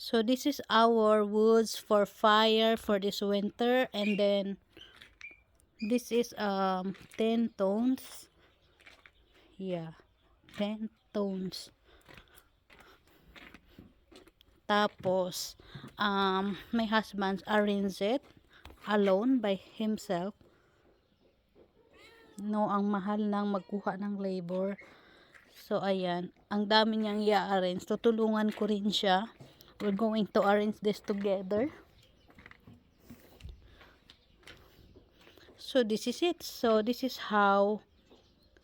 So this is our woods for fire for this winter and then this is um 10 tones. Yeah. 10 tones. Tapos um my husband arranged it alone by himself. No, ang mahal ng magkuha ng labor. So, ayan. Ang dami niyang i-arrange. Tutulungan ko rin siya. We're going to arrange this together. So, this is it. So, this is how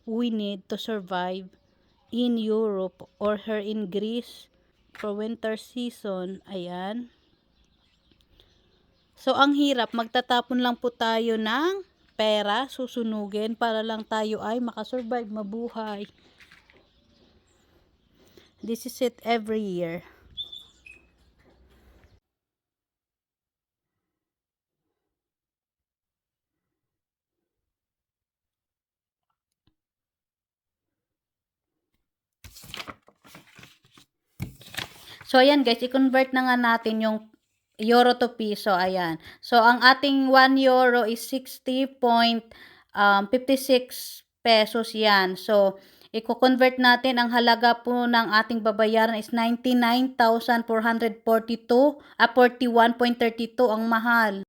we need to survive in Europe or here in Greece for winter season. Ayan. So, ang hirap, magtatapon lang po tayo ng pera, susunugin para lang tayo ay makasurvive, mabuhay. This is it every year. So, ayan guys, i-convert na nga natin yung euro to piso. Ayan. So, ang ating 1 euro is 60.56 pesos yan. So, i-convert natin ang halaga po ng ating babayaran is 99,442 ah, 41.32 ang mahal.